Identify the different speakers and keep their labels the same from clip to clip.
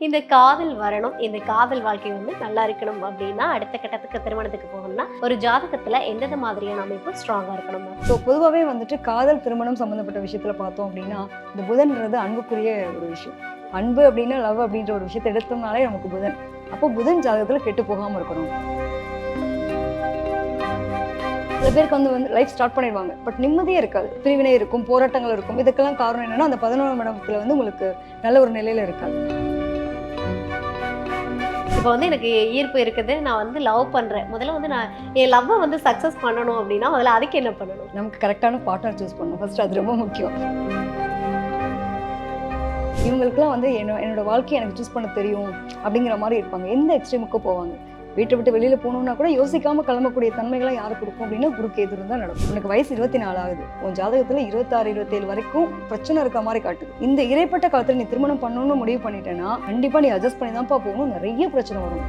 Speaker 1: இந்த காதல் வரணும் இந்த காதல் வாழ்க்கை வந்து நல்லா இருக்கணும் அப்படின்னா அடுத்த கட்டத்துக்கு திருமணத்துக்கு போகணும்னா ஒரு ஜாதகத்துல எந்தெந்த மாதிரியான அமைப்பு ஸ்ட்ராங்கா இருக்கணும்
Speaker 2: ஸோ பொதுவாகவே வந்துட்டு காதல் திருமணம் சம்மந்தப்பட்ட விஷயத்தில் பார்த்தோம் அப்படின்னா இந்த புதன்ன்றது அன்புக்குரிய ஒரு விஷயம். அன்பு அப்படின்னா லவ் அப்படின்ற ஒரு விஷயத்தை எடுத்தோம்னாலே நமக்கு புதன். அப்போ புதன் ஜாதகத்தில் கெட்டு போகாமல் இருக்கணும். சில பேருக்கு வந்து வந்து லைஃப் ஸ்டார்ட் பண்ணிடுவாங்க. பட் நிம்மதியே இருக்காது. பிரிவினை இருக்கும் போராட்டங்கள் இருக்கும். இதுக்கெல்லாம் காரணம் என்னன்னா அந்த பதினோராம் இடத்துல வந்து உங்களுக்கு நல்ல ஒரு நிலையில இருக்காது.
Speaker 1: இப்போ வந்து எனக்கு ஈர்ப்பு இருக்குது. நான் வந்து லவ் பண்ணுறேன் முதல்ல வந்து நான் என் லவ்வை வந்து சக்ஸஸ் பண்ணணும் அப்படின்னா முதல்ல அதுக்கு என்ன பண்ணணும்?
Speaker 2: நமக்கு கரெக்டான பார்ட்னர் சூஸ் பண்ணணும். ஃபர்ஸ்ட் அது ரொம்ப முக்கியம். இவங்களுக்குலாம் வந்து என்னோட வாழ்க்கையை எனக்கு சூஸ் பண்ண தெரியும் அப்படிங்கிற மாதிரி இருப்பாங்க. எந்த எக்ஸ்ட்ரீமுக்கும் போவாங்க? வீட்டை விட்டு வெளியில போகணும்னா கூட யோசிக்காம கிளம்பக்கூடிய தன்மைகளாம் யார் கொடுக்கும் அப்படின்னா குருக்கு எதிர் தான் நடக்கும். உனக்கு வயசு இருபத்தி நாலு ஆகுது. உன் ஜாதகத்துல இருபத்தாறு இருபத்தேழு வரைக்கும் பிரச்சனை இருக்க மாதிரி காட்டுது. இந்த இறைப்பட்ட காலத்துல நீ திருமணம் பண்ணணும்னு முடிவு பண்ணிட்டேன்னா கண்டிப்பா நீ அட்ஜஸ்ட் பண்ணி தான்ப்பா போகணும். நிறைய பிரச்சனை வரும்.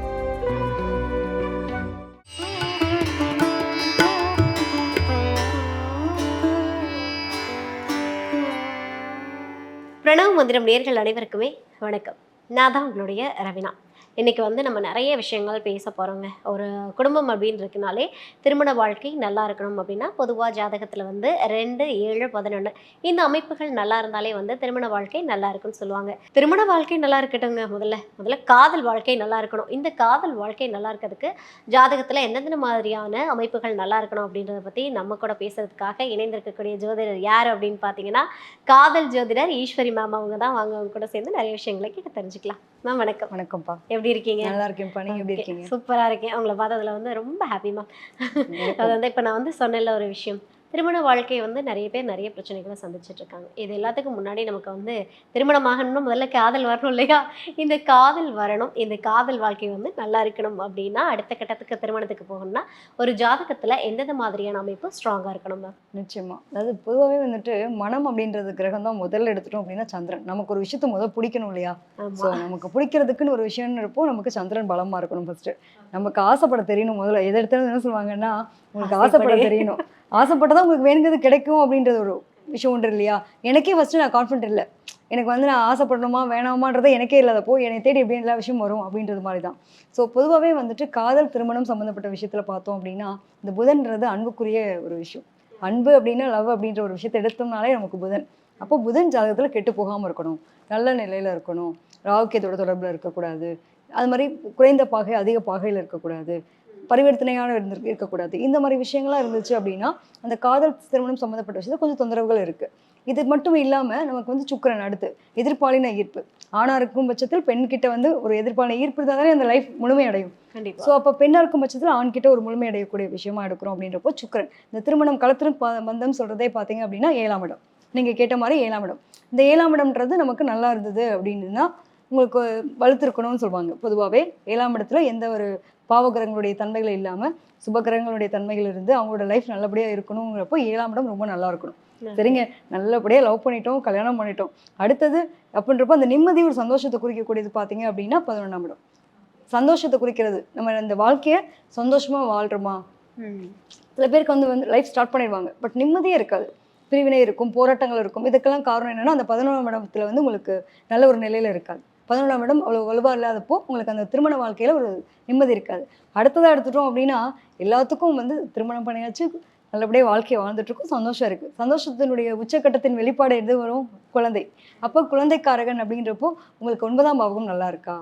Speaker 1: பிரணவ் மந்திரம் நேர்கள் அனைவருக்குமே வணக்கம். நான் தான் உங்களுடைய ரவினா. இன்னைக்கு வந்து நம்ம நிறைய விஷயங்கள் பேச போகிறோங்க ஒரு குடும்பம் அப்படின்னு இருக்குனாலே திருமண வாழ்க்கை நல்லா இருக்கணும் அப்படின்னா பொதுவாக ஜாதகத்தில் வந்து ரெண்டு ஏழு பதினொன்று இந்த அமைப்புகள் நல்லா இருந்தாலே வந்து திருமண வாழ்க்கை நல்லா இருக்குன்னு சொல்லுவாங்க. திருமண வாழ்க்கை நல்லா இருக்கட்டுங்க முதல்ல. முதல்ல காதல் வாழ்க்கை நல்லா இருக்கணும். இந்த காதல் வாழ்க்கை நல்லா இருக்கிறதுக்கு ஜாதகத்தில் எந்தெந்த மாதிரியான அமைப்புகள் நல்லா இருக்கணும் அப்படின்றத பற்றி நம்ம கூட பேசுறதுக்காக இணைந்திருக்கக்கூடிய ஜோதிடர் யார் அப்படின்னு பார்த்தீங்கன்னா காதல் ஜோதிடர் ஈஸ்வரி மேம் அவங்க தான். வாங்க அவங்க கூட சேர்ந்து நிறைய விஷயங்களை கிட்ட தெரிஞ்சுக்கலாம். மேம் வணக்கம்.
Speaker 2: வணக்கம்ப்பா.
Speaker 1: எப்படி இருக்கீங்க?
Speaker 2: நல்லா இருக்கேன்ப்பா நீங்க எப்படி இருக்கீங்க?
Speaker 1: சூப்பரா இருக்கேன். உங்களை பார்த்ததுல வந்து ரொம்ப ஹாப்பி மேம் அது வந்து இப்போ நான் வந்து சொன்னேன்ல ஒரு விஷயம். திருமண வாழ்க்கை வந்து நிறைய பேர் நிறைய பிரச்சனைகளை சந்திச்சுட்டு இருக்காங்க. இது எல்லாத்துக்கும் முன்னாடி நமக்கு வந்து திருமணமாகணும்னு முதல்ல காதல் வரணும் இல்லையா? இந்த காதல் வரணும் இந்த காதல் வாழ்க்கை வந்து நல்லா இருக்கணும் அப்படின்னா அடுத்த கட்டத்துக்கு திருமணத்துக்கு போகணும்னா ஒரு ஜாதகத்துல எந்தெந்த மாதிரியான அமைப்பு ஸ்ட்ராங்கா இருக்கணும் மேம்
Speaker 2: நிச்சயமா. அதாவது பொதுவாகவே வந்துட்டு மனம் அப்படின்றது கிரகம் தான் முதல்ல எடுத்துட்டோம் அப்படின்னா சந்திரன். நமக்கு ஒரு விஷயத்த முதல் பிடிக்கணும் இல்லையா? ஸோ நமக்கு பிடிக்கிறதுக்குன்னு ஒரு விஷயம் இருப்போ நமக்கு சந்திரன் பலமா இருக்கணும் ஃபர்ஸ்ட் நமக்கு ஆசைப்பட தெரியணும் முதல்ல. எதை எடுத்தாலும் என்ன சொல்லுவாங்கன்னா உங்களுக்கு ஆசைப்படு. தெரியணும். ஆசைப்பட்டதான் உங்களுக்கு வேணுங்கிறது கிடைக்கும் அப்படின்றது ஒரு விஷயம் உண்டு இல்லையா? எனக்கே ஃபஸ்ட்டு நான் கான்ஃபிடென்ட் இல்லை. எனக்கு வந்து நான் ஆசைப்படணுமா வேணாமான்றதே எனக்கே இல்லாதப்போ என்னை தேடி எப்படி எல்லா விஷயம் வரும் அப்படின்றது மாதிரி தான் ஸோ பொதுவாகவே வந்துட்டு காதல் திருமணம் சம்மந்தப்பட்ட விஷயத்தில் பார்த்தோம் அப்படின்னா இந்த புதன்றது அன்புக்குரிய ஒரு விஷயம். அன்பு அப்படின்னா லவ் அப்படின்ற ஒரு விஷயத்தை எடுத்தோம்னாலே நமக்கு புதன். அப்போ புதன் ஜாதகத்தில் கெட்டு போகாமல் இருக்கணும். நல்ல நிலையில் இருக்கணும். ராகுக்கேத்தோட தொடர்பில் இருக்கக்கூடாது. அது மாதிரி குறைந்த பாகை அதிக பாகையில் இருக்கக்கூடாது. பரிவர்த்தனையான இருந்து இருக்கக்கூடாது. இந்த மாதிரி விஷயங்கள்லாம் இருந்துச்சு அப்படின்னா அந்த காதல் திருமணம் சம்மந்தப்பட்ட விஷயத்துல கொஞ்சம் தொந்தரவுகள் இருக்குது இது மட்டும் இல்லாமல் நமக்கு வந்து சுக்கிரன் அடுத்து எதிர்பாலின ஈர்ப்பு. ஆணா இருக்கும் பட்சத்தில் பெண்கிட்ட வந்து ஒரு எதிர்பாலின ஈர்ப்பு இருந்தால் தானே அந்த லைஃப் முழுமையடையும். ஸோ அப்போ பெண்ணாக இருக்கும் பட்சத்தில் ஆண்கிட்ட ஒரு முழுமை அடையக்கூடிய விஷயமா எடுக்கிறோம் அப்படின்றப்போ சுக்கிரன். இந்த திருமணம் கலத்திரும் ப- பந்தம் சொல்றதே பார்த்தீங்க அப்படின்னா ஏழாம் இடம். நீங்கள் கேட்ட மாதிரி ஏழாம் இடம். இந்த ஏழாம் இடம்ன்றது நமக்கு நல்லா இருந்தது அப்படின்னா உங்களுக்கு வலுத்திருக்கணும்னு சொல்லுவாங்க. பொதுவாகவே ஏழாம் இடத்துல எந்த ஒரு பாவகிரகங்களுடைய தன்மைகள் இல்லாமல் சுபகிரகங்களுடைய தன்மைகள் இருந்து அவங்களோட லைஃப் நல்லபடியாக இருக்கணுங்கிறப்போ ஏழாம் இடம் ரொம்ப நல்லா இருக்கணும். சரிங்க. நல்லபடியாக லவ் பண்ணிட்டோம் கல்யாணம் பண்ணிட்டோம். அடுத்தது அப்படின்றப்போ அந்த நிம்மதி ஒரு சந்தோஷத்தை குறிக்கக்கூடியது பார்த்தீங்க அப்படின்னா பதினொன்றாம் இடம். சந்தோஷத்தை குறிக்கிறது. நம்ம இந்த வாழ்க்கையை சந்தோஷமா வாழ்றோமா?
Speaker 1: ம்.
Speaker 2: சில பேருக்கு வந்து வந்து லைஃப் ஸ்டார்ட் பண்ணிடுவாங்க. பட் நிம்மதியே இருக்காது. பிரிவினை இருக்கும் போராட்டங்கள் இருக்கும். இதுக்கெல்லாம் காரணம் என்னன்னா அந்த பதினொன்றாம் இடத்துல வந்து உங்களுக்கு நல்ல ஒரு நிலையில இருக்காது. பதினொன்றாம் இடம் அவ்வளோ வலுவாக இல்லாதப்போ உங்களுக்கு அந்த திருமண வாழ்க்கையில ஒரு நிம்மதி இருக்காது. அடுத்ததாக எடுத்துட்டோம் அப்படின்னா எல்லாத்துக்கும் வந்து திருமணம் பண்ணியாச்சு. நல்லபடியாக வாழ்க்கையை வாழ்ந்துட்டுருக்கும். சந்தோஷம் இருக்கு. சந்தோஷத்தினுடைய உச்சக்கட்டத்தின் வெளிப்பாடு எது வரும்? குழந்தை. அப்போ குழந்தைக்காரகன் அப்படின்றப்போ உங்களுக்கு ஒன்பதாம் பாவகம் நல்லா இருக்கா?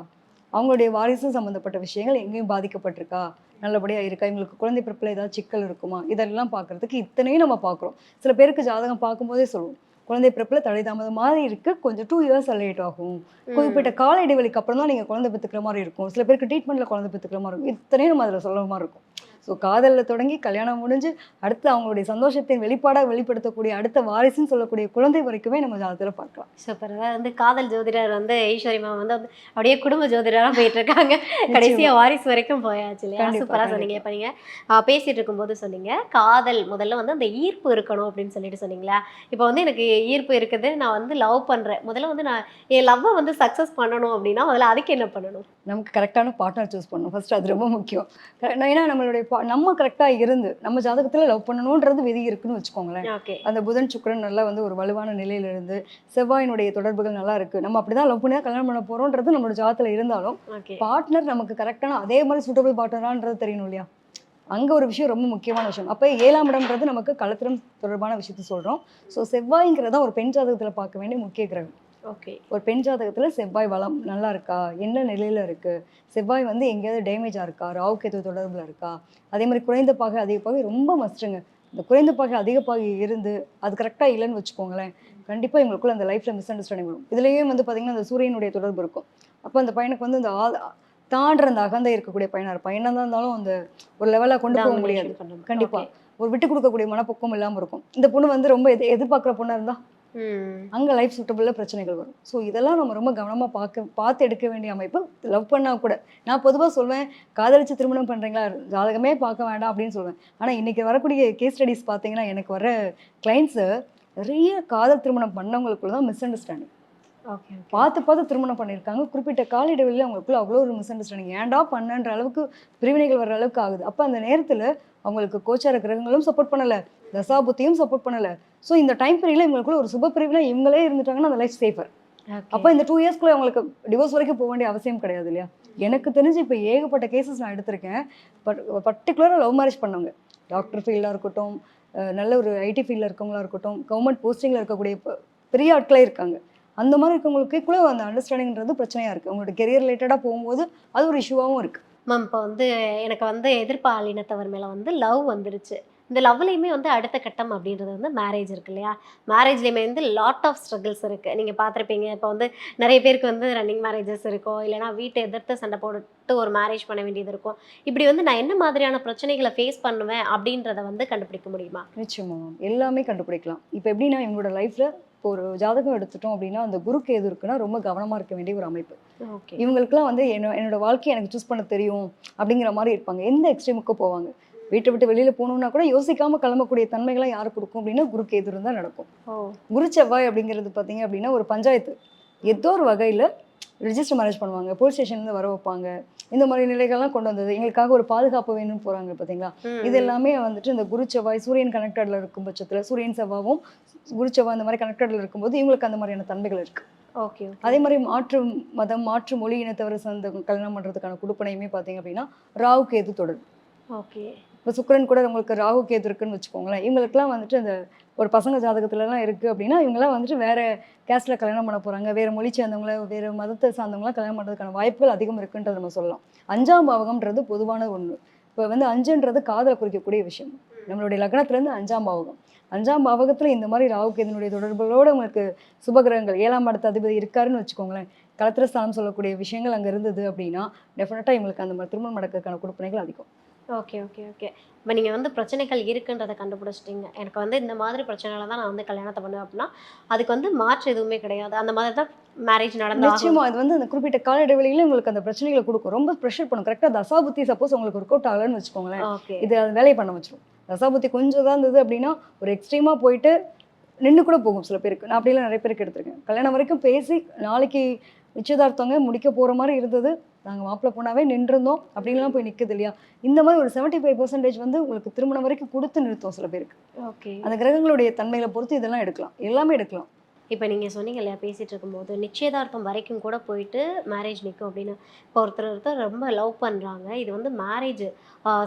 Speaker 2: அவங்களுடைய வாரிசு சம்மந்தப்பட்ட விஷயங்கள் எங்கேயும் பாதிக்கப்பட்டிருக்கா? நல்லபடியாக இருக்கா? இவங்களுக்கு குழந்தை பிறப்பில் ஏதாவது சிக்கல் இருக்குமா? இதெல்லாம் பார்க்கறதுக்கு இத்தனையும் நம்ம பார்க்குறோம். சில பேருக்கு ஜாதகம் பார்க்கும்போதே சொல்லுவோம். குழந்தை பிறப்பில் தடை மாதிரி இருக்கு. கொஞ்சம் டூ இயர்ஸ் லேட் ஆகும். குறிப்பிட்ட கால இடைவெளிக்கு அப்புறம் தான் நீங்கள் குழந்தை பெற்றுக்கிற மாதிரி இருக்கும். சில பேருக்கு ட்ரீட்மெண்ட்டில் குழந்தை பெற்றுக்கிற மாதிரி இருக்கும். இத்தனையும் நம்ம அதில் சொல்ல மாதிரி இருக்கும். ஸோ காதலில் தொடங்கி கல்யாணம் முடிஞ்சு அடுத்து அவங்களுடைய சந்தோஷத்தின் வெளிப்பாடாக வெளிப்படுத்தக்கூடிய அடுத்த வாரிசுன்னு சொல்லக்கூடிய குழந்தை வரைக்குமே நம்ம ஜாதகத்தில் பார்க்கலாம்.
Speaker 1: சூப்பர் அதாவது வந்து காதல் ஜோதிடர் வந்து ஈஸ்வரி மேம் வந்து அப்படியே குடும்ப ஜோதிடரா போயிட்டு இருக்காங்க கடைசியா வாரிசு வரைக்கும் போயாச்சு இல்லையா?
Speaker 2: கண்டிப்பா,
Speaker 1: சூப்பரா சொன்னீங்க. இப்போ நீங்க ஆ, பேசிட்டு இருக்கும்போது சொன்னீங்க. காதல் முதல்ல வந்து அந்த ஈர்ப்பு இருக்கணும் அப்படின்னு சொல்லிட்டு சொன்னீங்களா? இப்போ வந்து எனக்கு ஈர்ப்பு இருக்குது. நான் வந்து லவ் பண்றேன். முதல்ல வந்து நான் என் லவ்வை வந்து சக்ஸஸ் பண்ணணும் அப்படின்னா முதல்ல அதுக்கு என்ன பண்ணணும்?
Speaker 2: நமக்கு கரெக்டான பார்ட்னர் சூஸ் பண்ணணும். ஃபர்ஸ்ட் அது ரொம்ப முக்கியம். ஏன்னா நம்மளுடைய நம்ம கரெக்டாக இருந்து நம்ம ஜாதகத்தில் லவ் பண்ணணுன்றது விதி இருக்குன்னு வச்சுக்கோங்களேன். அந்த புதன் சுக்கிரன் நல்லா வந்து ஒரு வலுவான நிலையில இருந்து செவ்வாயினுடைய தொடர்புகள் நல்லா இருக்கு. நம்ம அப்படிதான் லவ் பண்ணி கல்யாணம் பண்ண போறோன்றது நம்மளோட ஜாதத்துல இருந்தாலும் பார்ட்னர் நமக்கு கரெக்டான அதே மாதிரி சூட்டபிள் பார்ட்னரான்றது தெரியணும் இல்லையா? அங்க ஒரு விஷயம் ரொம்ப முக்கியமான விஷயம். அப்போ ஏழாம் இடம்ன்றது நமக்கு கலத்திரம் தொடர்பான விஷயத்த சொல்றோம். ஸோ செவ்வாய்ங்கிறதா ஒரு பெண் ஜாதகத்துல பார்க்க வேண்டிய முக்கிய கிரகம்.
Speaker 1: ஓகே.
Speaker 2: ஒரு பெண் ஜாதகத்துல செவ்வாய் வளம் நல்லா இருக்கா? என்ன நிலையில இருக்கு? செவ்வாய் வந்து எங்கேயாவது டேமேஜா இருக்கா? ராகு கேது தொடர்புல இருக்கா? அதே மாதிரி குறைந்த பாகை அதிக பாகை ரொம்ப மஸ்ட்டுங்க. இந்த குறைந்த பாகை அதிக பாகை இருந்து அது கரெக்டாக இல்லைன்னு வச்சுக்கோங்களேன் கண்டிப்பாக இவங்களுக்குள்ள அந்த லைஃப்ல மிஸ் அண்டர்ஸ்டாண்டிங் வரும். இதுலேயே வந்து பார்த்தீங்கன்னா அந்த சூரியனுடைய தொடர்பு இருக்கும். அப்போ அந்த பையனுக்கு வந்து இந்த ஆ- தாண்டுற அந்த அகந்தை இருக்கக்கூடிய பையனா இருப்பான். என்னதான் இருந்தாலும் அந்த ஒரு லெவலில் கொண்டு போக முடியாது. கண்டிப்பா. ஒரு விட்டு கொடுக்கக்கூடிய மனப்பக்குவம் இல்லாமல் இருக்கும். இந்த பொண்ணு வந்து ரொம்ப எதிர் எதிர்பார்க்குற பொண்ணா இருந்தா
Speaker 1: ம்
Speaker 2: அங்கே லைஃப் சூட்டபிளில் பிரச்சனைகள் வரும். ஸோ இதெல்லாம் நம்ம ரொம்ப கவனமாக பார்க்க பார்த்து எடுக்க வேண்டிய அமைப்பு. லவ் பண்ணால் கூட. நான் பொதுவாக சொல்வேன் காதலிச்சு திருமணம் பண்ணுறீங்களா ஜாதகமே பார்க்க வேண்டாம் அப்படின்னு சொல்லுவேன் ஆனால் இன்றைக்கி வரக்கூடிய கேஸ் ஸ்டடீஸ் பார்த்தீங்கன்னா எனக்கு வர கிளைண்ட்ஸு நிறைய காதல் திருமணம் பண்ணவங்களுக்குள்ள தான் மிஸ் அண்டர்ஸ்டாண்டிங்
Speaker 1: ஓகே
Speaker 2: பார்த்து பார்த்து திருமணம் பண்ணியிருக்காங்க. குறிப்பிட்ட கால இடைவெளியில் அவங்களுக்குள்ள அவ்வளோ ஒரு மிஸ் அண்டர்ஸ்டாண்டிங் ஏன்டா பண்ணன்ற அளவுக்கு பிரிவினைகள் வர அளவுக்கு ஆகுது. அப்போ அந்த நேரத்தில் அவங்களுக்கு கோச்சார கிரகங்களும் சப்போர்ட் பண்ணலை. தசாபுத்தியும் சப்போர்ட் பண்ணலை. ஸோ இந்த டைம் பீரியடில் இவங்களுக்குள்ள ஒரு சுப பிரிவினை இவங்களே இருந்துட்டாங்கன்னா அந்த லைஃப் சேஃபர் அப்போ இந்த டூ இயர்ஸ்க்குள்ள அவங்களுக்கு டிவோர்ஸ் வரைக்கும் போக வேண்டிய அவசியம் கிடையாது இல்லையா? எனக்கு தெரிஞ்சு இப்போ ஏகப்பட்ட கேசஸ் நான் எடுத்திருக்கேன். பட் பர்டிகுலராக லவ் மேரேஜ் பண்ணவங்க. டாக்டர் ஃபீல்டாக இருக்கட்டும் நல்ல ஒரு ஐடி ஃபீல்டில் இருக்கவங்களா இருக்கட்டும் கவர்மெண்ட் போஸ்டிங்கில் இருக்கக்கூடிய பெரிய ஆட்களே இருக்காங்க. அந்த மாதிரி இருக்கவங்களுக்கு கூட அந்த அண்டர்ஸ்டாண்டிங்ன்றது பிரச்சனையாக இருக்குது அவங்களோட கெரியர் ரிலேட்டடாக போகும்போது அது ஒரு இஷ்யூவாகவும் இருக்குது
Speaker 1: மேம் இப்போ வந்து எனக்கு வந்து எதிர்பாலினத்தவர் மேலே வந்து லவ் வந்துருச்சு. இந்த லவ்லையுமே வந்து அடுத்த கட்டம் அப்படின்றது வந்து மேரேஜ் இருக்கு இல்லையா? மேரேஜ்லேயுமே வந்து லாட் ஆஃப் ஸ்ட்ரகிள்ஸ் இருக்குது நீங்கள் பார்த்துருப்பீங்க இப்போ வந்து நிறைய பேருக்கு வந்து ரன்னிங் மேரேஜஸ் இருக்கும் இல்லைனா வீட்டை எதிர்த்து சண்டை போட்டு ஒரு மேரேஜ் பண்ண வேண்டியது இருக்கும் இப்படி வந்து நான் என்ன மாதிரியான பிரச்சனைகளை ஃபேஸ் பண்ணுவேன் அப்படின்றத வந்து கண்டுபிடிக்க முடியுமா?
Speaker 2: நிச்சயமா எல்லாமே கண்டுபிடிக்கலாம். இப்போ எப்படின்னா இவங்களோட லைஃப்பில் இப்போ ஒரு ஜாதகம் எடுத்துட்டோம் அப்படின்னா அந்த குருக்கு எது இருக்குன்னா ரொம்ப கவனமாக இருக்க வேண்டிய ஒரு அமைப்பு. இவங்களுக்குலாம் வந்து என்ன என்னோட வாழ்க்கையை எனக்கு சூஸ் பண்ண தெரியும் அப்படிங்கிற மாதிரி இருப்பாங்க. எந்த எக்ஸ்ட்ரீமுக்கு போவாங்க? வீட்டை விட்டு வெளியில போகணும்னா கூட யோசிக்காம கிளம்பக்கூடிய தன்மைகளை யார் கொடுக்கும் அப்படின்னா குருக்கு எதிரும் தான் நடக்கும். குரு செவ்வாய் அப்படிங்கிறது பார்த்தீங்க அப்படின்னா ஒரு பஞ்சாயத்து. ஏதோ ஒரு வகையில் ரிஜிஸ்டர் மேரேஜ் பண்ணுவாங்க. போலீஸ் ஸ்டேஷன்லேருந்து வர வைப்பாங்க. இந்த மாதிரி நிலைகள்லாம் கொண்டு வந்தது. எங்களுக்காக ஒரு பாதுகாப்பு வேணும்னு போகிறாங்க பார்த்தீங்களா?
Speaker 1: ம்.
Speaker 2: இது எல்லாமே வந்துட்டு இந்த குரு செவ்வாய் சூரியன் கனெக்டடில் இருக்கும் பட்சத்தில் சூரியன் செவ்வாவும் குரு செவ்வாய் இந்த மாதிரி கனெக்டடில் இருக்கும்போது இவங்களுக்கு அந்த மாதிரியான தன்மைகள் இருக்குது
Speaker 1: ஓகே
Speaker 2: அதே மாதிரி மாற்று மதம் மாற்று மொழி இனத்தவரை சேர்ந்த கல்யாணம் பண்ணுறதுக்கான குடுப்பனையுமே பார்த்தீங்க அப்படின்னா ராகு கேது தொடர்.
Speaker 1: ஓகே.
Speaker 2: இப்போ சுக்கரன் கூட உங்களுக்கு ராகு கேது இருக்குன்னு வச்சுக்கோங்களேன். இவங்களுக்குலாம் வந்துட்டு அந்த ஒரு பசங்க ஜாதகத்துலலாம் இருக்குது அப்படின்னா இவங்கெல்லாம் வந்துட்டு வேறு கேஸில் கல்யாணம் பண்ண போகிறாங்க வேறு மொழி சேர்ந்தவங்கள வேறு மதத்தை சார்ந்தவங்களாம் கல்யாணம் பண்ணுறதுக்கான வாய்ப்புகள் அதிகம் இருக்குன்றதை நம்ம சொல்லலாம். அஞ்சாம் பாவகம்ன்றது பொதுவான ஒன்று இப்போ வந்து அஞ்சுன்றது காதலை குறிக்கக்கூடிய விஷயம். நம்மளுடைய லக்னத்துலேருந்து அஞ்சாம் பாவகம். அஞ்சாம் பாவகத்தில் இந்த மாதிரி ராகு கேதனுடைய தொடர்புகளோடு உங்களுக்கு சுபகிரகங்கள் ஏழாம் இடத்து அதிபதி இருக்காருன்னு வச்சுக்கோங்களேன். கலத்திரஸ்தானம் சொல்லக்கூடிய விஷயங்கள் அங்கே இருந்தது அப்படின்னா டெஃபினட்டாக இவங்களுக்கு அந்த மாதிரி திருமணம் நடக்கிறதுக்கான கொடுப்பனைகள் அதிகம்.
Speaker 1: Okay okay okay. இப்போ நீங்கள் வந்து பிரச்சனைகள் இருக்குன்றதை கண்டுபிடிச்சிட்டிங்க. எனக்கு வந்து இந்த மாதிரி பிரச்சனைகளை தான் நான் வந்து கல்யாணத்தை பண்ணுவேன் அப்படின்னா அதுக்கு வந்து மாற்று எதுவுமே கிடையாது. அந்த மாதிரி தான் மேரேஜ் நடந்து
Speaker 2: நிச்சயமா அது வந்து அந்த குறிப்பிட்ட கால இடைவெளியில உங்களுக்கு அந்த பிரச்சனைகளை கொடுக்கும். ரொம்ப ப்ரெஷர் பண்ணும் கரெக்டாக தசாபுத்தி சப்போஸ் உங்களுக்கு ஒர்க் அவுட் ஆகலன்னு வச்சுக்கோங்களேன்.
Speaker 1: ஓகே.
Speaker 2: இது அது வேலையை பண்ண வச்சிரும். தசாபுத்தி கொஞ்சம் தான் இருந்தது அப்படின்னா ஒரு எக்ஸ்ட்ரீமாக போயிட்டு நின்று கூட போகும் சில பேருக்கு. நான் அப்படிலாம் நிறைய பேருக்கு எடுத்திருக்கேன். கல்யாணம் வரைக்கும் பேசி நாளைக்கு நிச்சயதார்த்தங்க முடிக்க போகிற மாதிரி இருந்தது. நாங்கள் மாப்பிள்ளை பொண்ணாவே நின்றுருந்தோம். அப்படின்லாம் போய் நிற்குது இல்லையா? இந்த மாதிரி ஒரு செவன்ட்டி ஃபைவ் பர்சன்டேஜ் வந்து உங்களுக்கு திருமணம் வரைக்கும் கொடுத்து நிறுத்தும் சில பேருக்கு.
Speaker 1: ஓகே
Speaker 2: அந்த கிரகங்களுடைய தன்மைகளை பொறுத்து இதெல்லாம் எடுக்கலாம். எல்லாமே எடுக்கலாம்.
Speaker 1: இப்போ நீங்கள் சொன்னீங்க இல்லையா பேசிகிட்டு இருக்கும்போது நிச்சயதார்த்தம் வரைக்கும் கூட போயிட்டு மேரேஜ் நிற்கும் அப்படின்னு. இப்போ ஒருத்தர் ஒருத்தர் ரொம்ப லவ் பண்ணுறாங்க இது வந்து மேரேஜ்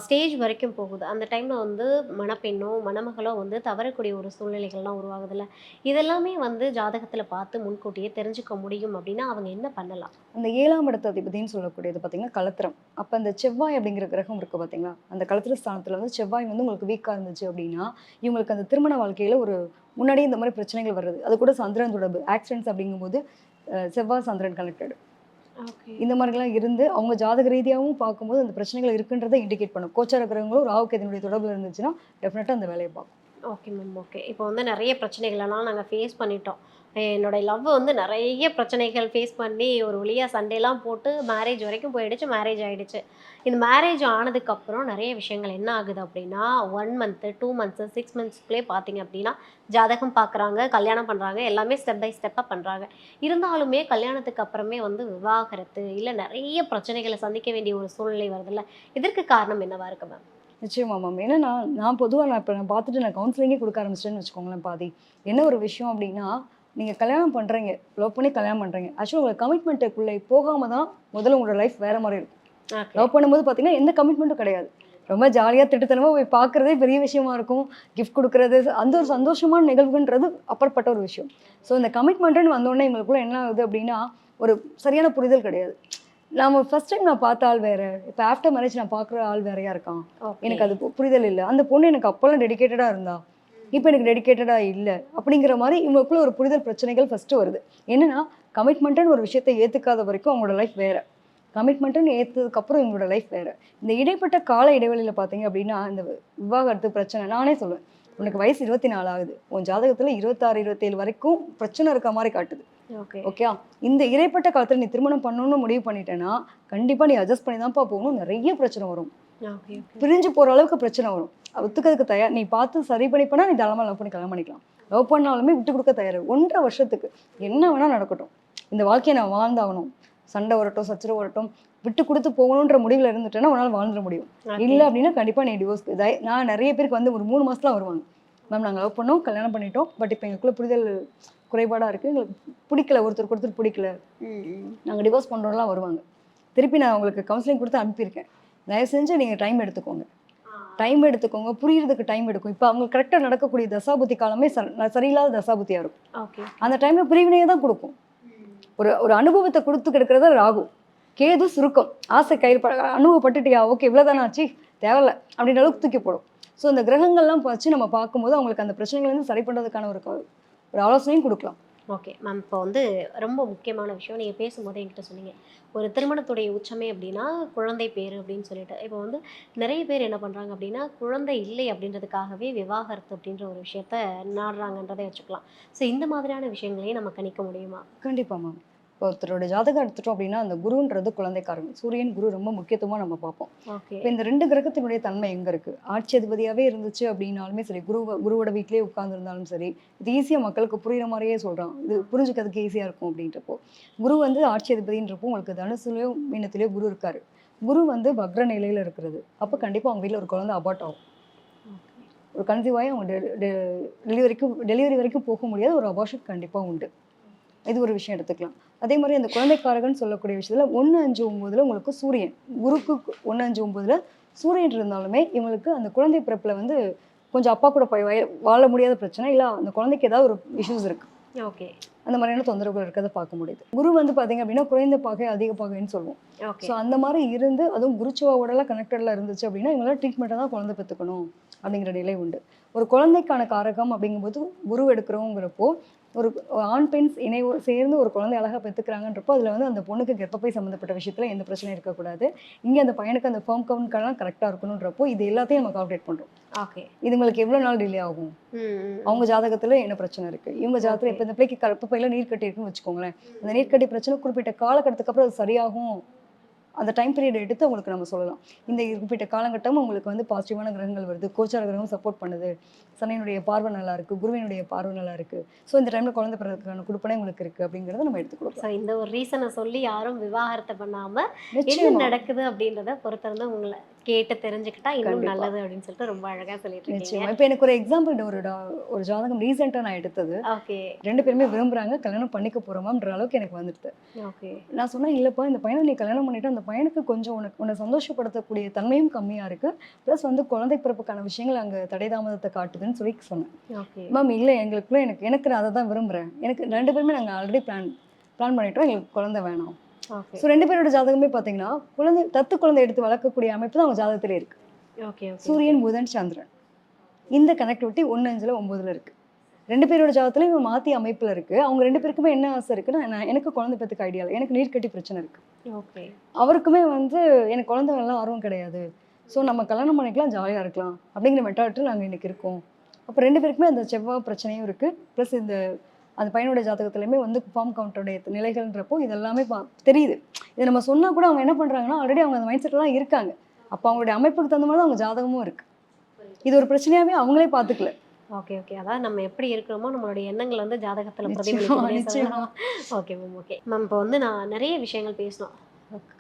Speaker 1: ஸ்டேஜ் வரைக்கும் போகுது. அந்த டைமில் வந்து மணப்பெண்ணோ மணமகளோ வந்து தவறக்கூடிய ஒரு சூழ்நிலைகள்லாம் உருவாகுதுல்ல. இதெல்லாமே வந்து ஜாதகத்தில் பார்த்து முன்கூட்டியே தெரிஞ்சுக்க முடியும் அப்படின்னா அவங்க என்ன பண்ணலாம்?
Speaker 2: அந்த ஏழாம் இடத்த அதிபதினு சொல்லக்கூடியது பார்த்தீங்கன்னா கலத்திரம். அப்போ அந்த செவ்வாய் அப்படிங்கிற கிரகம் இருக்குது பார்த்தீங்களா? அந்த கலத்திர ஸ்தானத்தில் வந்து செவ்வாய் வந்து உங்களுக்கு வீக்காக இருந்துச்சு அப்படின்னா இவங்களுக்கு அந்த திருமண வாழ்க்கையில் ஒரு முன்னாடியே இந்த மாதிரி பிரச்சனைகள் வருது அது கூட சந்திரன் தொடர்பு. ஆக்சிடென்ட்ஸ் அப்படிங்கும்போது செவ்வாய் சந்திரன் கனெக்டட் இந்த மாதிரிலாம் இருந்து அவங்க ஜாதக ரீதியாகவும் பார்க்கும்போது அந்த பிரச்சனைகள் இருக்குன்றதை இண்டிகேட் பண்ணும். கோச்சார கிரகங்களும் ராகுக்கு இதனுடைய தொடர்பில் இருந்துச்சுன்னா டெஃபினட்டாக அந்த வேலையை பார்க்கும்.
Speaker 1: ஓகே மேம் ஓகே இப்போ வந்து நிறைய பிரச்சனைகளெல்லாம் நாங்கள் ஃபேஸ் பண்ணிட்டோம். என்னோட லவ் வந்து நிறைய பிரச்சனைகள் ஃபேஸ் பண்ணி ஒரு வழியாக சண்டேலாம் போட்டு மேரேஜ் வரைக்கும் போயிடுச்சு மேரேஜ் ஆகிடுச்சு இந்த மேரேஜ் ஆனதுக்கப்புறம் நிறைய விஷயங்கள் என்ன ஆகுது அப்படின்னா one month two months six மந்த்ஸ்க்குள்ளே பார்த்தீங்க அப்படின்னா ஜாதகம் பார்க்குறாங்க கல்யாணம் பண்ணுறாங்க எல்லாமே ஸ்டெப் பை ஸ்டெப்பாக பண்ணுறாங்க இருந்தாலுமே கல்யாணத்துக்கு அப்புறமே வந்து விவாகரத்து இல்லை நிறைய பிரச்சனைகளை சந்திக்க வேண்டிய ஒரு சூழ்நிலை வருதுல்ல. இதற்கு காரணம் என்னவா இருக்கு மேம்
Speaker 2: நிச்சயமா மேம் ஏன்னா நான் நான் பொதுவாக நான் இப்போ நான் பார்த்துட்டு நான் கவுன்சிலிங்கே கொடுக்க ஆரம்பிச்சிட்டேன்னு வச்சுக்கோங்களேன் பாதி. என்ன ஒரு விஷயம் அப்படின்னா நீங்கள் கல்யாணம் பண்ணுறீங்க லவ் பண்ணி கல்யாணம் பண்ணுறீங்க ஆக்சுவலாக உங்களை கமிட்மெண்ட்டுக்குள்ளே போகாம தான் முதல்ல உங்களோட லைஃப் வேறு மாதிரி இருக்கும். லவ் பண்ணும்போது பார்த்தீங்கன்னா எந்த கமிட்மெண்ட்டும் கிடையாது. ரொம்ப ஜாலியாக திட்டத்தனமாக போய் பார்க்குறதே பெரிய விஷயமா இருக்கும். கிஃப்ட் கொடுக்குறது அந்த ஒரு சந்தோஷமான நிகழ்வுன்றது அப்பாற்பட்ட ஒரு விஷயம். ஸோ இந்த கமிட்மெண்ட்டுன்னு வந்தோடனே எங்களுக்குள்ள என்ன ஆகுது அப்படின்னா ஒரு சரியான புரிதல் கிடையாது. நாம ஃபர்ஸ்ட் டைம் நான் பார்த்த ஆள் வேற இப்போ ஆஃப்டர் மேரேஜ் நான் பார்க்குற ஆள் வேறையா இருக்கான். எனக்கு அது புரிதல் இல்லை. அந்த பொண்ணு எனக்கு அப்போல்லாம் டெடிகேட்டடாக இருந்தா இப்போ எனக்கு டெடிகேட்டடாக இல்லை. அப்படிங்கிற மாதிரி இவங்களுக்குள்ள ஒரு புரிதல் பிரச்சனைகள் ஃபஸ்ட்டு வருது. என்னன்னா கமிட்மெண்ட்டுன்னு ஒரு விஷயத்தை ஏற்றுக்காத வரைக்கும் அவங்களோட லைஃப் வேற. கமிட்மெண்ட்டுன்னு ஏற்றதுக்கப்புறம் இவங்களோட லைஃப் வேற. இந்த இடைப்பட்ட கால இடைவெளியில் பார்த்தீங்க அப்படின்னா இந்த விவாகரத்து பிரச்சனை நானே சொல்லுவேன். உனக்கு வயசு இருபத்தி நாலு ஆகுது. உன் ஜாதகத்தில் இருபத்தாறு இருபத்தேழு வரைக்கும் பிரச்சனை இருக்க மாதிரி காட்டுது.
Speaker 1: ஓகே
Speaker 2: இந்த இடைப்பட்ட காலத்தில் நீ திருமணம் பண்ணணும்னு முடிவு பண்ணிட்டேன்னா கண்டிப்பாக நீ அட்ஜஸ்ட் பண்ணி தான்ப்பா போகணும். நிறைய பிரச்சனை வரும். பிரிஞ்சு போகிற அளவுக்கு பிரச்சனை வரும். ஒத்துக்கிறதுக்கு தயார் நீ பார்த்து சரி பண்ணி பண்ணா நீ தாராளமாக லவ் பண்ணி கல்யாணம் பண்ணிக்கலாம். லவ் பண்ணாலுமே விட்டு கொடுக்க தயார். ஒன்றரை வருஷத்துக்கு என்ன வேணால் நடக்கட்டும். இந்த வாழ்க்கையை நான் வாழ்ந்தாகணும். சண்டை வரட்டும் சச்சரவு வரட்டும் விட்டு கொடுத்து போகணுன்ற முடிவில் இருந்துட்டேன்னா உன்னால் வாழ்ந்துட முடியும். இல்லை அப்படின்னா கண்டிப்பாக நீ டிவோர்ஸ் நான் நிறைய பேருக்கு வந்து ஒரு மூணு மாதத்துல வருவாங்க. மேம் நாங்கள் லவ் பண்ணோம் கல்யாணம் பண்ணிட்டோம். பட் இப்போ எங்களுக்குள்ள புரிதல் குறைபாடாக இருக்குது எங்களுக்கு பிடிக்கல ஒருத்தருக்கு ஒருத்தர் பிடிக்கல. நாங்கள் டிவோர்ஸ் பண்ணுறோம்லாம் வருவாங்க. திருப்பி நான் உங்களுக்கு கவுன்சிலிங் கொடுத்து அனுப்பியிருக்கேன். தயவு செஞ்சு நீங்கள் டைம் எடுத்துக்கோங்க டைம் எடுத்துக்கோங்க. புரியறதுக்கு டைம் எடுக்கும். இப்போ அவங்க கரெக்டாக நடக்கக்கூடிய தசாபுத்தி காலமே சரியில்லாத தசாபுத்தியாக இருக்கும். அந்த டைமில் பிரிவினையை தான் கொடுக்கும். ஒரு ஒரு அனுபவத்தை கொடுத்து கிடக்கிறத ராகு. கேது சுருக்கம். ஆசை கையில் ப அனுபவப்பட்டுட்டியா? ஓகே இவ்வளோதானே ஆச்சு தேவையில்ல. அப்படின்ற அளவுக்கு தூக்கி போடும். ஸோ இந்த கிரகங்கள்லாம் வச்சு நம்ம பார்க்கும்போது அவங்களுக்கு அந்த பிரச்சனைகள்லேருந்து சரி பண்ணுறதுக்கான ஒரு ஒரு ஆலோசனையும் கொடுக்கலாம்.
Speaker 1: ஓகே மேம் இப்போ வந்து ரொம்ப முக்கியமான விஷயம். நீங்கள் பேசும்போது என்கிட்ட சொன்னீங்க. ஒரு திருமணத்துடைய உச்சமே அப்படின்னா குழந்தை பேர் அப்படின்னு சொல்லிட்டு. இப்போ வந்து நிறைய பேர் என்ன பண்ணுறாங்க அப்படின்னா குழந்தை இல்லை அப்படின்றதுக்காகவே விவாகரத்து அப்படின்ற ஒரு விஷயத்த நாடுறாங்கன்றதை வச்சுக்கலாம். ஸோ இந்த மாதிரியான விஷயங்களையும் நம்ம கணிக்க முடியுமா?
Speaker 2: கண்டிப்பாக மேம் இப்போ ஒருத்தரோட ஜாதகம் எடுத்துட்டோம் அப்படின்னா அந்த குருன்றது குழந்தைக்காரங்க. சூரியன் குரு ரொம்ப முக்கியத்துவமாக நம்ம பார்ப்போம். இப்போ இந்த ரெண்டு கிரகத்தினுடைய தன்மை எங்கே இருக்குது ஆட்சி அதிபதியாகவே இருந்துச்சு அப்படின்னாலுமே சரி குரு குருவோட வீட்டிலே உட்கார்ந்திருந்தாலும் சரி இது ஈஸியாக மக்களுக்கு புரியுற மாதிரியே சொல்கிறான் இது புரிஞ்சுக்கிறதுக்கு ஈஸியாக இருக்கும் அப்படின்றப்போ. குரு வந்து ஆட்சி அதிபதின்றப்போ உங்களுக்கு தனுசுலையோ மீனத்திலையோ குரு இருக்காரு. குரு வந்து வக்ர நிலையில் இருக்கிறது. அப்போ கண்டிப்பாக அவங்க வீட்டில் ஒரு குழந்தை அபார்ட் ஆகும். ஒரு கன்சீவ் ஆகி அவங்க டெலிவரிக்கும் டெலிவரி வரைக்கும் போக முடியாத ஒரு அபார்ஷன் கண்டிப்பாக உண்டு. இது ஒரு விஷயம் எடுத்துக்கலாம். அதே மாதிரி அந்த குழந்தைக்காரகன்னு சொல்லக்கூடிய விஷயத்தில் ஒன்று அஞ்சு ஒம்போதுல உங்களுக்கு சூரியன். குருக்கு ஒன்று அஞ்சு ஒம்போதுல சூரியன் இருந்தாலுமே இவங்களுக்கு அந்த குழந்தை பிறப்பில் வந்து கொஞ்சம் அப்பா கூட போய் வாழ முடியாத பிரச்சனை இல்லை அந்த குழந்தைக்கு ஏதாவது ஒரு இஷ்யூஸ் இருக்குது
Speaker 1: ஓகே.
Speaker 2: அந்த மாதிரியான தொந்தரவுகள் இருக்கிறத பார்க்க முடியுது. குரு வந்து பார்த்தீங்க அப்படின்னா குறைந்த பாகை அதிக பாகைன்னு சொல்லுவோம். ஸோ அந்த மாதிரி இருந்து அதுவும் குருச்சுவாவோடலாம் கனெக்டடில் இருந்துச்சு அப்படின்னா இவங்களாம் ட்ரீட்மெண்ட்டை தான் குழந்தை பெற்றுக்கணும் அப்படிங்கிற நிலை உண்டு. ஒரு குழந்தைக்கான காரகம் அப்படிங்கும்போது குரு எடுக்கிறோங்கிறப்போ ஒரு ஆண் பெண் இணை சேர்ந்து ஒரு குழந்தை அழகாக பெற்றுக்கிறாங்கன்றப்போ அதில் வந்து அந்த பொண்ணுக்கு கர்ப்பப்பை சம்மந்தப்பட்ட விஷயத்தில் எந்த பிரச்சனையும் இருக்கக்கூடாது. இங்கே அந்த பையனுக்கு அந்த ஃபேம் கவுன்ட்கெல்லாம் கரெக்டாக இருக்கணுன்றப்போ இது எல்லாத்தையும் நம்ம கால்குலேட் பண்ணுறோம்
Speaker 1: ஓகே
Speaker 2: இதுங்களுக்கு எவ்வளோ நாள் டிலே ஆகும்? அவங்க ஜாதகத்துல என்ன பிரச்சனை இருக்கு? இவங்க ஜாதகத்துல இப்போ இந்த பிள்ளைக்கு கற்பப்பையில நீர் கட்டி இருக்குன்னு வச்சுக்கோங்களேன். அந்த நீர் கட்டி பிரச்சனை குறிப்பிட்ட காலகட்டத்துக்கு அப்புறம் அது சரியாகும். அந்த டைம் பீரியட் எடுத்து அவங்களுக்கு நம்ம சொல்லலாம். இந்த குறிப்பிட்ட காலகட்டம் உங்களுக்கு வந்து பாசிட்டிவான கிரகங்கள் வருது. கோச்சார கிரகம் சப்போர்ட் பண்ணுது. சனியினுடைய பார்வை நல்லா இருக்கு. குருவினுடைய பார்வை நல்லா இருக்கு. ஸோ இந்த டைம்ல குழந்தை பிறகுக்கான கொடுப்பனே உங்களுக்கு இருக்கு அப்படிங்கறத நம்ம எடுத்து கொடுக்கலாம்.
Speaker 1: ஸோ இந்த ஒரு ரீசனை சொல்லி யாரும் விவாகரத்தை பண்ணாம என்ன நடக்குது அப்படின்றத பொறுத்திருந்து உங்களை கேட்டு தெரிஞ்சுக்கிட்டா இன்னும். நல்லது அப்படின்னு சொல்லிட்டு ரொம்ப அழகா சொல்லிட்டு
Speaker 2: நிச்சயமா. இப்போ எனக்கு ஒரு எக்ஸாம்பிள் ஒரு ஒரு ஜாதகம் ரீசெண்டாக நான் எடுத்தது.
Speaker 1: ஓகே.
Speaker 2: ரெண்டு பேருமே விரும்புறாங்க கல்யாணம் பண்ணிக்க போறோமான்ற அளவுக்கு எனக்கு வந்துடுது.
Speaker 1: ஓகே.
Speaker 2: நான் சொன்னேன் இல்லைப்பா இந்த பையனை நீ கல்யாணம் பண்ணிட்டு அந்த பையனுக்கு கொஞ்சம் உனக்கு உன்னை சந்தோஷப்படுத்தக்கூடிய தன்மையும் கம்மியாக இருக்குது ப்ளஸ் வந்து குழந்தை பிறப்புக்கான விஷயங்கள் அங்கே தடை தாமதத்தை காட்டுதுன்னு சொல்லி சொன்னேன். மேம் இல்லை எங்களுக்குள்ள எனக்கு எனக்கு நான் அதை தான் விரும்புகிறேன் எனக்கு ரெண்டு பேருமே நாங்கள் ஆல்ரெடி பிளான் பிளான் பண்ணிட்டோம். எங்களுக்கு குழந்தை வேணாம். ஸோ ரெண்டு பேரோட ஜாதகமே பார்த்தீங்கன்னா குழந்தை தத்து குழந்தை எடுத்து வளர்க்கக்கூடிய அமைப்பு தான் அவங்க ஜாதகத்திலே இருக்கு.
Speaker 1: ஓகே
Speaker 2: சூரியன் புதன் சந்திரன். இந்த கனெக்டிவிட்டி ஒன்று அஞ்சில் ஒம்போதுல இருக்கு. ரெண்டு பேரோட ஜாதகத்துலையும் இவன் மாற்றி அமைப்பில் இருக்குது அவங்க ரெண்டு பேருக்குமே என்ன ஆசை இருக்குன்னா நான் எனக்கு குழந்தை பெற்றுக்க ஐடியா இல்லை. எனக்கு நீர்க்கட்டி பிரச்சனை இருக்குது
Speaker 1: ஓகே
Speaker 2: அவருக்குமே வந்து எனக்கு குழந்தை வேணாம் ஆர்வம் கிடையாது. ஸோ நம்ம கல்யாணம் பண்ணிக்கலாம் ஜாலியாக இருக்கலாம். அப்படிங்கிற மெட்டாலிட்டியில் நாங்கள் இன்னைக்கு இருக்கோம். அப்போ ரெண்டு பேருக்குமே அந்த செவ்வாய் பிரச்சனையும் இருக்குது ப்ளஸ் இந்த அந்த பையனுடைய ஜாதகத்துலையுமே வந்து ஃபார்ம் கவுண்டருடைய நிலைகள்ன்றப்போ இதெல்லாமே பா தெரியுது. இதை நம்ம சொன்னால் கூட அவங்க என்ன பண்ணுறாங்கன்னா ஆல்ரெடி அவங்க அந்த மைண்ட் செட்டில் இருக்காங்க. அப்போ அவங்களுடைய அமைப்புக்கு தகுந்த மாதிரி அவங்க ஜாதகமும் இருக்குது இது ஒரு பிரச்சனையாகவே அவங்களே பார்த்துக்கல
Speaker 1: ஓகே ஓகே. அதாவது நம்ம எப்படி இருக்கிறோமோ நம்மளுடைய எண்ணங்கள் வந்து ஜாதகத்தில் பிரதிபலிக்கும். Okay ma'am okay. மேம் இப்போ வந்து நான் நிறைய விஷயங்கள் பேசணும்.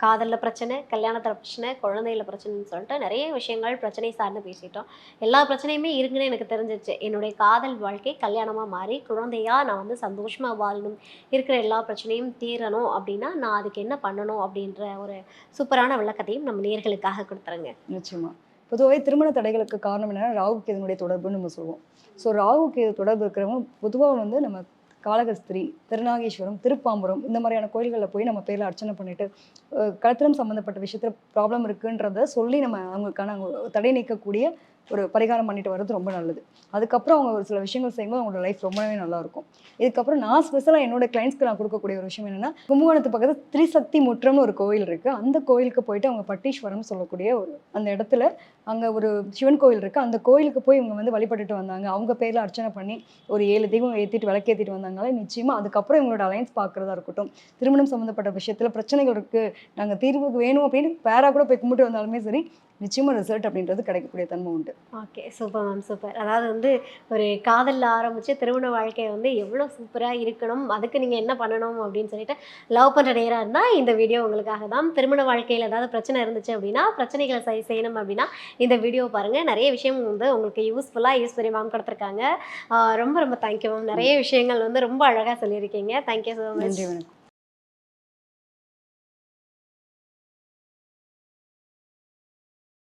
Speaker 1: காதலில் பிரச்சனை கல்யாணத்தில் பிரச்சனை குழந்தையில பிரச்சனைன்னு சொல்லிட்டு நிறைய விஷயங்கள் பிரச்சனை சார்ந்து பேசிட்டோம். எல்லா பிரச்சனையுமே இருக்குன்னு எனக்கு தெரிஞ்சிச்சு என்னுடைய காதல் வாழ்க்கை கல்யாணமாக மாறி குழந்தையாக நான் வந்து சந்தோஷமாக வாழணும் இருக்கிற எல்லா பிரச்சனையும் தீரணும் அப்படின்னா நான் அதுக்கு என்ன பண்ணணும் அப்படின்ற ஒரு சூப்பரான விளக்கத்தையும் நம்ம நேர்களுக்காக கொடுத்துருங்க
Speaker 2: நிச்சயமா. பொதுவாகவே திருமண தடைகளுக்கு காரணம் என்னன்னா ராகு கேதனுடைய தொடர்புன்னு நம்ம சொல்லுவோம் ஸோ ராகு கேது தொடர்பு இருக்கிறவங்க பொதுவாக வந்து நம்ம காளகஸ்திரி திருநாகேஸ்வரம் திருப்பாம்புரம் இந்த மாதிரியான கோயில்களில் போய் நம்ம பேரில் அர்ச்சனை பண்ணிட்டு கழுத்திரம் சம்மந்தப்பட்ட விஷயத்தில் ப்ராப்ளம் இருக்குன்றத சொல்லி நம்ம அவங்களுக்கான அவங்க தடை நீக்கக்கூடிய ஒரு பரிகாரம் பண்ணிட்டு வர்றது ரொம்ப நல்லது. அதுக்கப்புறம் அவங்க ஒரு சில விஷயங்கள் செய்யும்போது அவங்களோட லைஃப் ரொம்பவே நல்லா இருக்கும். இதுக்கப்புறம் நான் ஸ்பெஷலாக என்னோட கிளைண்ட்ஸ்க்கு நான் கொடுக்கக்கூடிய ஒரு விஷயம் என்னென்னா கும்பகோணத்து பக்கத்தில் திரிசக்தி முற்றம்னு ஒரு கோயில் இருக்குது அந்த கோயிலுக்கு போயிட்டு அவங்க பட்டீஸ்வரம் சொல்லக்கூடிய ஒரு அந்த இடத்துல அங்கே ஒரு சிவன் கோயில் இருக்குது அந்த கோயிலுக்கு போய் இவங்க வந்து வழிபட்டுட்டு வந்தாங்க. அவங்க பேரில் அர்ச்சனை பண்ணி ஒரு ஏழு தெய்வம் ஏற்றிட்டு விளக்கேற்றிட்டு வந்தாங்களே நிச்சயமாக அதுக்கப்புறம் இவங்களோட அலையன்ஸ் பார்க்குறதா இருக்கட்டும். திருமணம் சம்மந்தப்பட்ட விஷயத்தில் பிரச்சனைகள் இருக்குது நாங்கள் தீர்வுக்கு வேணும் அப்படின்னு பேராக கூட போய் கும்பிட்டு வந்தாலுமே சரி நிச்சயமாக ரிசல்ட் அப்படின்றது கிடைக்கக்கூடிய தன்மை உண்டு.
Speaker 1: ஓகே சூப்பர் மேம் சூப்பர் அதாவது வந்து ஒரு காதலில் ஆரம்பித்து திருமண வாழ்க்கையை வந்து எவ்வளோ சூப்பராக இருக்கணும் அதுக்கு நீங்கள் என்ன பண்ணணும் அப்படின்னு சொல்லிட்டு லவ் பண்ணுற நேராக இருந்தால் இந்த வீடியோ உங்களுக்காக தான் திருமண வாழ்க்கையில் ஏதாவது பிரச்சனை இருந்துச்சு அப்படின்னா பிரச்சனைகளை சரி செய்யணும் அப்படின்னா இந்த வீடியோ பாருங்கள் நிறைய விஷயம் வந்து உங்களுக்கு யூஸ்ஃபுல்லாக யூஸ் பண்ணி மேம் கொடுத்துருக்காங்க. ரொம்ப ரொம்ப தேங்க்யூ மேம் நிறைய விஷயங்கள் வந்து ரொம்ப அழகாக சொல்லியிருக்கீங்க. தேங்க்யூ ஸோ மச்
Speaker 2: நன்றி வணக்கம்.